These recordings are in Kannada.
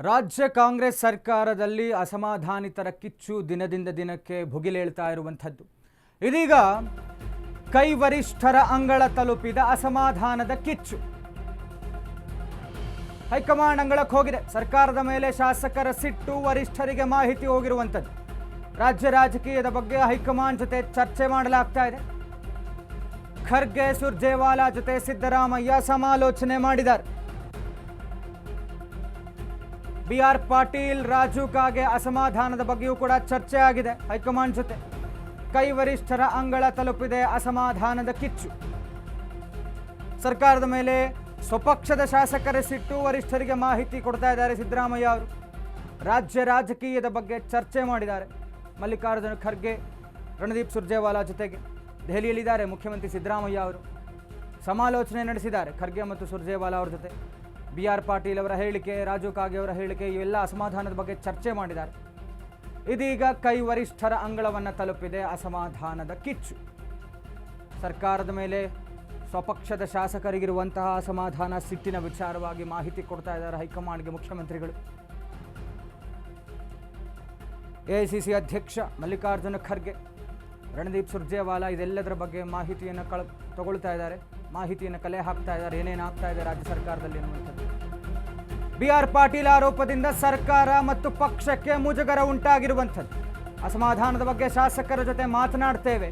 ರಾಜ್ಯ ಕಾಂಗ್ರೆಸ್ ಸರ್ಕಾರದಲ್ಲಿ ಅಸಮಾಧಾನಿತರ ಕಿಚ್ಚು ದಿನದಿಂದ ದಿನಕ್ಕೆ ಭುಗಿಲೇಳ್ತಾ ಇರುವಂಥದ್ದು. ಇದೀಗ ಕೈ ವರಿಷ್ಠರ ಅಂಗಳ ತಲುಪಿದ ಅಸಮಾಧಾನದ ಕಿಚ್ಚು. ಹೈಕಮಾಂಡ್ ಅಂಗಳಕ್ಕೆ ಹೋಗಿದೆ. ಸರ್ಕಾರದ ಮೇಲೆ ಶಾಸಕರ ಸಿಟ್ಟು ವರಿಷ್ಠರಿಗೆ ಮಾಹಿತಿ ಹೋಗಿರುವಂಥದ್ದು. ರಾಜ್ಯ ರಾಜಕೀಯದ ಬಗ್ಗೆ ಹೈಕಮಾಂಡ್ ಜೊತೆ ಚರ್ಚೆ ಮಾಡಲಾಗ್ತಾ ಇದೆ. ಖರ್ಗೆ ಸುರ್ಜೇವಾಲಾ ಜೊತೆ ಸಿದ್ದರಾಮಯ್ಯ ಸಮಾಲೋಚನೆ ಮಾಡಿದ್ದಾರೆ. ಬಿ ಆರ್ ಪಾಟೀಲ್, ರಾಜು ಕಾಗೆ ಅಸಮಾಧಾನದ ಬಗ್ಗೆಯೂ ಕೂಡ ಚರ್ಚೆ ಆಗಿದೆ ಹೈಕಮಾಂಡ್ ಜೊತೆ. ಕೈ ವರಿಷ್ಠರ ಅಂಗಳ ತಲುಪಿದೆ ಅಸಮಾಧಾನದ ಕಿಚ್ಚು. ಸರ್ಕಾರದ ಮೇಲೆ ಸ್ವಪಕ್ಷದ ಶಾಸಕರ ಸಿಟ್ಟು ವರಿಷ್ಠರಿಗೆ ಮಾಹಿತಿ ಕೊಡ್ತಾ ಇದ್ದಾರೆ ಸಿದ್ದರಾಮಯ್ಯ ಅವರು. ರಾಜ್ಯ ರಾಜಕೀಯದ ಬಗ್ಗೆ ಚರ್ಚೆ ಮಾಡಿದ್ದಾರೆ. ಮಲ್ಲಿಕಾರ್ಜುನ ಖರ್ಗೆ, ರಣದೀಪ್ ಸುರ್ಜೇವಾಲಾ ಜೊತೆಗೆ ದೆಹಲಿಯಲ್ಲಿದ್ದಾರೆ ಮುಖ್ಯಮಂತ್ರಿ ಸಿದ್ದರಾಮಯ್ಯ ಅವರು. ಸಮಾಲೋಚನೆ ನಡೆಸಿದ್ದಾರೆ ಖರ್ಗೆ ಮತ್ತು ಸುರ್ಜೇವಾಲಾ ಅವರ ಜೊತೆ. ಬಿ ಆರ್ ಪಾಟೀಲ್ ಅವರ ಹೇಳಿಕೆ, ರಾಜು ಕಾಗೆ ಅವರ ಹೇಳಿಕೆ, ಇವೆಲ್ಲ ಅಸಮಾಧಾನದ ಬಗ್ಗೆ ಚರ್ಚೆ ಮಾಡಿದ್ದಾರೆ. ಇದೀಗ ಕೈ ವರಿಷ್ಠರ ಅಂಗಳವನ್ನು ತಲುಪಿದೆ ಅಸಮಾಧಾನದ ಕಿಚ್ಚು. ಸರ್ಕಾರದ ಮೇಲೆ ಸ್ವಪಕ್ಷದ ಶಾಸಕರಿಗಿರುವಂತಹ ಅಸಮಾಧಾನ ಸಿಟ್ಟಿನ ವಿಚಾರವಾಗಿ ಮಾಹಿತಿ ಕೊಡ್ತಾ ಇದ್ದಾರೆ ಹೈಕಮಾಂಡ್ಗೆ ಮುಖ್ಯಮಂತ್ರಿಗಳು. ಎಐಸಿಸಿ ಅಧ್ಯಕ್ಷ ಮಲ್ಲಿಕಾರ್ಜುನ ಖರ್ಗೆ, ರಣದೀಪ್ ಸುರ್ಜೇವಾಲಾ ಇದೆಲ್ಲದರ ಬಗ್ಗೆ ಮಾಹಿತಿಯನ್ನು ಕಳ, ತಗೊಳ್ತಾ ಇದ್ದಾರೆ. ಮಾಹಿತಿಯನ್ನು ಕಲೆ ಹಾಕ್ತಾ ಇದ್ದಾರೆ, ಏನೇನು ಆಗ್ತಾ ಇದೆ ರಾಜ್ಯ ಸರ್ಕಾರದಲ್ಲಿ ಅನ್ನುವಂಥದ್ದು. ಬಿ ಆರ್ ಪಾಟೀಲ್ ಆರೋಪದಿಂದ ಸರ್ಕಾರ ಮತ್ತು ಪಕ್ಷಕ್ಕೆ ಮುಜುಗರ ಉಂಟಾಗಿರುವಂಥದ್ದು. ಅಸಮಾಧಾನದ ಬಗ್ಗೆ ಶಾಸಕರ ಜೊತೆ ಮಾತನಾಡ್ತೇವೆ.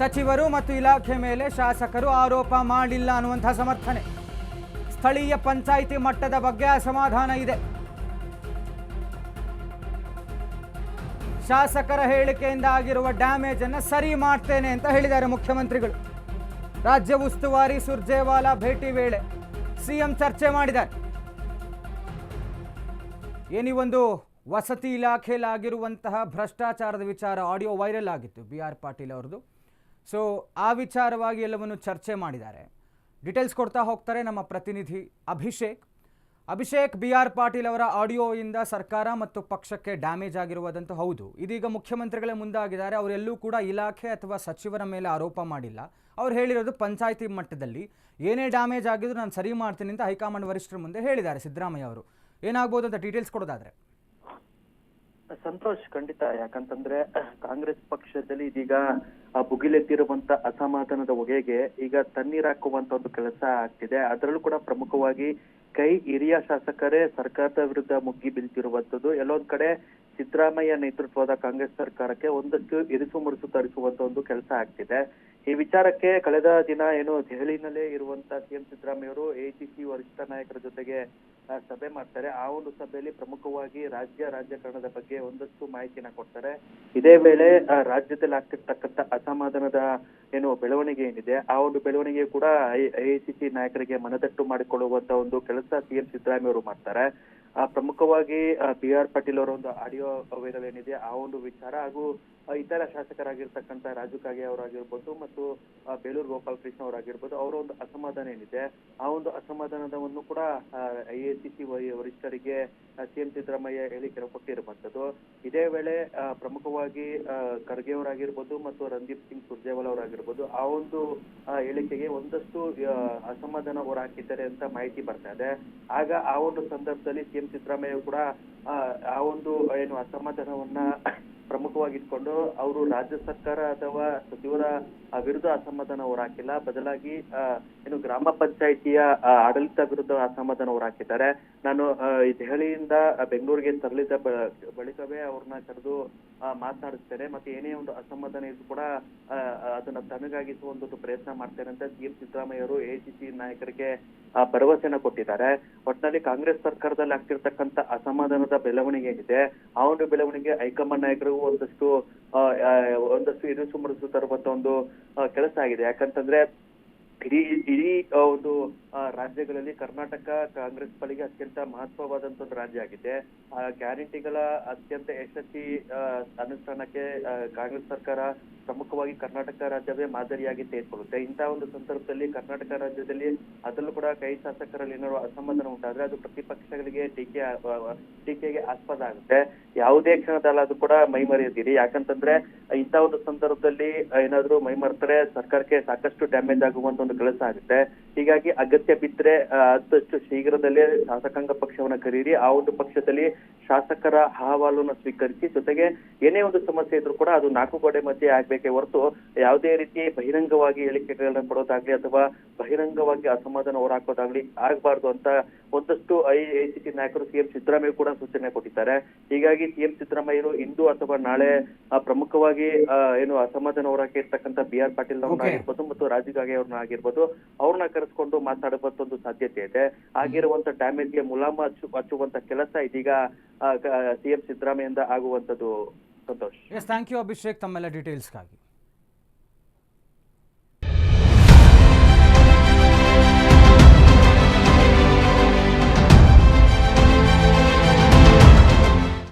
ಸಚಿವರು ಮತ್ತು ಇಲಾಖೆ ಮೇಲೆ ಶಾಸಕರು ಆರೋಪ ಮಾಡಿಲ್ಲ ಅನ್ನುವಂಥ ಸಮರ್ಥನೆ. ಸ್ಥಳೀಯ ಪಂಚಾಯಿತಿ ಮಟ್ಟದ ಬಗ್ಗೆ ಅಸಮಾಧಾನ ಇದೆ. ಶಾಸಕರ ಹೇಳಿಕೆಯಿಂದ ಆಗಿರುವ ಡ್ಯಾಮೇಜನ್ನು ಸರಿ ಮಾಡ್ತೇನೆ ಅಂತ ಹೇಳಿದ್ದಾರೆ ಮುಖ್ಯಮಂತ್ರಿಗಳು. ರಾಜ್ಯ ಉಸ್ತುವಾರಿ ಸುರ್ಜೇವಾಲಾ ಭೇಟಿ ವೇಳೆ ಸಿಎಂ ಚರ್ಚೆ ಮಾಡಿದ್ದಾರೆ. ಏನೀ ಒಂದು ವಸತಿ ಇಲಾಖೆಯಲ್ಲಾಗಿರುವಂತಹ ಭ್ರಷ್ಟಾಚಾರದ ವಿಚಾರ ಆಡಿಯೋ ವೈರಲ್ ಆಗಿತ್ತು ಬಿ ಆರ್ ಪಾಟೀಲ್ ಅವ್ರದ್ದು. ಸೊ ಆ ವಿಚಾರವಾಗಿ ಎಲ್ಲವನ್ನು ಚರ್ಚೆ ಮಾಡಿದ್ದಾರೆ. ಡೀಟೇಲ್ಸ್ ಕೊಡ್ತಾ ಹೋಗ್ತಾರೆ ನಮ್ಮ ಪ್ರತಿನಿಧಿ ಅಭಿಷೇಕ್. ಅಭಿಷೇಕ್ ಬಿ ಆರ್ ಪಾಟೀಲ್ ಅವರ ಆಡಿಯೋಯಿಂದ ಸರ್ಕಾರ ಮತ್ತು ಪಕ್ಷಕ್ಕೆ ಡ್ಯಾಮೇಜ್ ಆಗಿರುವುದಂತೂ ಹೌದು. ಇದೀಗ ಮುಖ್ಯಮಂತ್ರಿಗಳೇ ಮುಂದಾಗಿದ್ದಾರೆ. ಅವರೆಲ್ಲೂ ಕೂಡ ಇಲಾಖೆ ಅಥವಾ ಸಚಿವರ ಮೇಲೆ ಆರೋಪ ಮಾಡಿಲ್ಲ. ಅವ್ರು ಹೇಳಿರೋದು ಪಂಚಾಯಿತಿ ಮಟ್ಟದಲ್ಲಿ. ಏನೇ ಡ್ಯಾಮೇಜ್ ಆಗಿದ್ರು ನಾನು ಸರಿ ಮಾಡ್ತೀನಿ ಅಂತ ಹೈಕಮಾಂಡ್ ವರಿಷ್ಠರ ಮುಂದೆ ಹೇಳಿದ್ದಾರೆ ಸಿದ್ದರಾಮಯ್ಯ ಅವರು. ಏನಾಗ್ಬೋದು ಅಂತ ಡೀಟೇಲ್ಸ್ ಕೊಡೋದಾದ್ರೆ. ಸಂತೋಷ್ ಖಂಡಿತ, ಯಾಕಂತಂದ್ರೆ ಕಾಂಗ್ರೆಸ್ ಪಕ್ಷದಲ್ಲಿ ಇದೀಗ ಆ ಭುಗಿಲೆದ್ದಿರುವಂತ ಅಸಮಾಧಾನದ ಹೊಗೆಗೆ ಈಗ ತಣ್ಣೀರ್ ಹಾಕುವಂತ ಒಂದು ಕೆಲಸ ಆಗ್ತಿದೆ. ಅದರಲ್ಲೂ ಕೂಡ ಪ್ರಮುಖವಾಗಿ ಕೈ ಹಿರಿಯ ಶಾಸಕರೇ ಸರ್ಕಾರದ ವಿರುದ್ಧ ಮುಗ್ಗಿ ಬೀಳ್ತಿರುವಂತದ್ದು ಎಲ್ಲೊಂದ್ ಕಡೆ ಸಿದ್ದರಾಮಯ್ಯ ನೇತೃತ್ವದ ಕಾಂಗ್ರೆಸ್ ಸರ್ಕಾರಕ್ಕೆ ಒಂದಷ್ಟು ಇರಿಸು ಮುರುಸು ತರಿಸುವಂತ ಒಂದು ಕೆಲಸ ಆಗ್ತಿದೆ. ಈ ವಿಚಾರಕ್ಕೆ ಕಳೆದ ದಿನ ಏನು ದೆಹಲಿನಲ್ಲೇ ಇರುವಂತ ಸಿಎಂ ಸಿದ್ದರಾಮಯ್ಯ ಅವರು ಎಐಸಿಸಿ ವರಿಷ್ಠ ನಾಯಕರ ಜೊತೆಗೆ ಸಭೆ ಮಾಡ್ತಾರೆ. ಆ ಒಂದು ಸಭೆಯಲ್ಲಿ ಪ್ರಮುಖವಾಗಿ ರಾಜ್ಯ ರಾಜಕಾರಣದ ಬಗ್ಗೆ ಒಂದಷ್ಟು ಮಾಹಿತಿನ ಕೊಡ್ತಾರೆ. ಇದೇ ವೇಳೆ ರಾಜ್ಯದಲ್ಲಿ ಆಗ್ತಿರ್ತಕ್ಕಂಥ ಅಸಮಾಧಾನದ ಏನು ಬೆಳವಣಿಗೆ ಏನಿದೆ, ಆ ಒಂದು ಬೆಳವಣಿಗೆ ಕೂಡ ಐಸಿಸಿ ನಾಯಕರಿಗೆ ಮನದಟ್ಟು ಮಾಡಿಕೊಳ್ಳುವಂತ ಒಂದು ಕೆಲಸ ಸಿಎಂ ಸಿದ್ದರಾಮಯ್ಯ ಅವರು ಮಾಡ್ತಾರೆ. ಪ್ರಮುಖವಾಗಿ ಬಿ ಆರ್ ಪಾಟೀಲ್ ಅವರ ಒಂದು ಆಡಿಯೋ ವೈರಲ್ ಏನಿದೆ, ಆ ಒಂದು ವಿಚಾರ ಹಾಗೂ ಇತರ ಶಾಸಕರಾಗಿರ್ತಕ್ಕಂಥ ರಾಜು ಕಾಗೆ ಅವರಾಗಿರ್ಬೋದು ಮತ್ತು ಬೇಲೂರು ಗೋಪಾಲ್ ಕೃಷ್ಣ ಅವರಾಗಿರ್ಬೋದು, ಅವರ ಒಂದು ಅಸಮಾಧಾನ ಏನಿದೆ, ಆ ಒಂದು ಅಸಮಾಧಾನವನ್ನು ಕೂಡ ಐ ಎ ಸಿ ವರಿಷ್ಠರಿಗೆ ಸಿಎಂ ಸಿದ್ದರಾಮಯ್ಯ ಹೇಳಿಕೆ ಕೊಟ್ಟಿರುವಂತದ್ದು ಇದೇ ವೇಳೆ ಪ್ರಮುಖವಾಗಿ ಖರ್ಗೆ ಅವರಾಗಿರ್ಬೋದು ಮತ್ತು ರಂದೀಪ್ ಸಿಂಗ್ ಸುರ್ಜೇವಾಲಾ ಅವರಾಗಿರ್ಬೋದು, ಆ ಒಂದು ಹೇಳಿಕೆಗೆ ಒಂದಷ್ಟು ಅಸಮಾಧಾನ ಹೊರ ಹಾಕಿದ್ದಾರೆ ಅಂತ ಮಾಹಿತಿ ಬರ್ತಾ ಇದೆ. ಆಗ ಆ ಒಂದು ಸಂದರ್ಭದಲ್ಲಿ ಸಿಎಂ ಸಿದ್ದರಾಮಯ್ಯ ಕೂಡ ಆ ಒಂದು, ಏನು, ಅಸಮಾಧಾನವನ್ನ ಪ್ರಮುಖವಾಗಿ ಇಟ್ಕೊಂಡು ಅವರು ರಾಜ್ಯ ಸರ್ಕಾರ ಅಥವಾ ಸಚಿವರ ವಿರುದ್ಧ ಅಸಮಾಧಾನ ಹೊರಹಾಕಿಲ್ಲ ಬದಲಾಗಿ ಏನು ಗ್ರಾಮ ಪಂಚಾಯಿತಿಯ ಆಡಳಿತ ವಿರುದ್ಧ ಅಸಮಾಧಾನ ಹೊರಹಾಕಿದ್ದಾರೆ ನಾನು ಆ, ಈ ದೆಹಲಿಯಿಂದ ಬೆಂಗಳೂರಿಗೆ ತೆರಳಿದ ಬ- ಬಳಿಕವೇ ಅವ್ರನ್ನ ಕರೆದು ಮಾತನಾಡಿಸ್ತೇನೆ ಮತ್ತೆ ಏನೇ ಒಂದು ಅಸಮಾಧಾನ ಇದ್ರು ಕೂಡ ಅದನ್ನ ತನಗಾಗಿಸುವ ಒಂದು ಪ್ರಯತ್ನ ಮಾಡ್ತೇನೆ ಅಂತ ಸಿಎಂ ಸಿದ್ದರಾಮಯ್ಯ ಅವರು ಎಐಸಿಸಿ ನಾಯಕರಿಗೆ ಆ, ಭರವಸೆನ ಕೊಟ್ಟಿದ್ದಾರೆ. ಒಟ್ಟಿನಲ್ಲಿ ಕಾಂಗ್ರೆಸ್ ಸರ್ಕಾರದಲ್ಲಿ ಆಗ್ತಿರ್ತಕ್ಕಂಥ ಅಸಮಾಧಾನದ ಬೆಳವಣಿಗೆ ಏನಿದೆ ಆ ಒಂದು ಬೆಳವಣಿಗೆ ಹೈಕಮಾಂಡ್ ಒಂದಷ್ಟು ಒಂದಷ್ಟು ಇರಿಸು ಸುಮರಿಸು ತರುವಂತ ಒಂದು ಕೆಲಸ ಆಗಿದೆ. ಯಾಕಂತಂದ್ರೆ ಇಡೀ ಇಡೀ ಒಂದು ರಾಜ್ಯಗಳಲ್ಲಿ ಕರ್ನಾಟಕ ಕಾಂಗ್ರೆಸ್ ಪಾಲಿಗೆ ಅತ್ಯಂತ ಮಹತ್ವವಾದಂತ ಒಂದು ರಾಜ್ಯ ಆಗಿದೆ. ಆ, ಗ್ಯಾರಂಟಿಗಳ ಅತ್ಯಂತ ಯಶಸ್ವಿ ಅನುಷ್ಠಾನಕ್ಕೆ ಕಾಂಗ್ರೆಸ್ ಸರ್ಕಾರ ಪ್ರಮುಖವಾಗಿ ಕರ್ನಾಟಕ ರಾಜ್ಯವೇ ಮಾದರಿಯಾಗಿ ತೆಗೆದುಕೊಳ್ಳುತ್ತೆ. ಇಂತಹ ಒಂದು ಸಂದರ್ಭದಲ್ಲಿ ಕರ್ನಾಟಕ ರಾಜ್ಯದಲ್ಲಿ ಅದರಲ್ಲೂ ಕೂಡ ಕೈ ಶಾಸಕರಲ್ಲಿ ಏನಾದ್ರು ಅಸಮಾಧಾನ ಉಂಟಾದ್ರೆ ಅದು ಪ್ರತಿಪಕ್ಷಗಳಿಗೆ ಟೀಕೆ ಟೀಕೆಗೆ ಆಸ್ಪದ ಆಗುತ್ತೆ. ಯಾವುದೇ ಅದು ಕೂಡ ಮೈ ಮರೆಯದಿರಿ ಯಾಕಂತಂದ್ರೆ ಇಂತಹ ಒಂದು ಸಂದರ್ಭದಲ್ಲಿ ಏನಾದ್ರು ಮೈ ಮರೆತರೆ ಸರ್ಕಾರಕ್ಕೆ ಸಾಕಷ್ಟು ಡ್ಯಾಮೇಜ್ ಆಗುವಂತ ಒಂದು ಕೆಲಸ ಆಗುತ್ತೆ. ಹೀಗಾಗಿ ಅಗತ್ಯ ಬಿದ್ದರೆ ಆದಷ್ಟು ಶೀಘ್ರದಲ್ಲೇ ಶಾಸಕಾಂಗ ಪಕ್ಷವನ್ನ ಕರೀರಿ. ಆ ಒಂದು ಪಕ್ಷದಲ್ಲಿ ಶಾಸಕರ ಅಹವಾಲನ್ನು ಸ್ವೀಕರಿಸಿ, ಜೊತೆಗೆ ಏನೇ ಒಂದು ಸಮಸ್ಯೆ ಇದ್ರೂ ಕೂಡ ಅದು ನಾಲ್ಕು ಗೋಡೆ ಮಧ್ಯೆ ಆಗ್ಬೇಕೇ ಹೊರತು ಯಾವುದೇ ರೀತಿ ಬಹಿರಂಗವಾಗಿ ಹೇಳಿಕೆಗಳನ್ನ ಕೊಡೋದಾಗ್ಲಿ ಅಥವಾ ಬಹಿರಂಗವಾಗಿ ಅಸಮಾಧಾನ ಹೊರಹಾಕೋದಾಗ್ಲಿ ಆಗ್ಬಾರ್ದು ಅಂತ ಒಂದಷ್ಟು ಐ ಐಸಿಸಿ ನಾಯಕರು ಸಿಎಂ ಸಿದ್ದರಾಮಯ್ಯ ಕೂಡ ಸೂಚನೆ ಕೊಟ್ಟಿದ್ದಾರೆ ಹೀಗಾಗಿ ಸಿಎಂ ಸಿದ್ದರಾಮಯ್ಯರು ಇಂದು ಅಥವಾ ನಾಳೆ ಪ್ರಮುಖವಾಗಿ ಏನು ಅಸಮಾಧಾನ ಹೊರಕ್ಕೆ ಇರ್ತಕ್ಕಂಥ ಬಿ ಆರ್ ಪಾಟೀಲ್ ಅವ್ರನ್ನ. ಆಗಿರ್ಬೋದು ಮತ್ತು ರಾಜೀವ್ ಗಾಗೆ ಅವ್ರನ್ನ ಆಗಿರ್ಬೋದು ಅವ್ರನ್ನ ಕರೆಸ್ಕೊಂಡು ಮಾತಾಡುವಂತ ಒಂದು ಸಾಧ್ಯತೆ ಇದೆ ಆಗಿರುವಂತ ಡ್ಯಾಮೇಜ್ಗೆ ಮುಲಾಮ ಹಚ್ಚು ಹಚ್ಚುವಂತ ಕೆಲಸ ಇದೀಗ ಸಿಎಂ ಸಿದ್ದರಾಮಯ್ಯಿಂದ ಆಗುವಂತದ್ದು Santosh yes thank you Abhishek ತಮ್ಮೆಲ್ಲ ಡೀಟೇಲ್ಸ್ಗಾಗಿ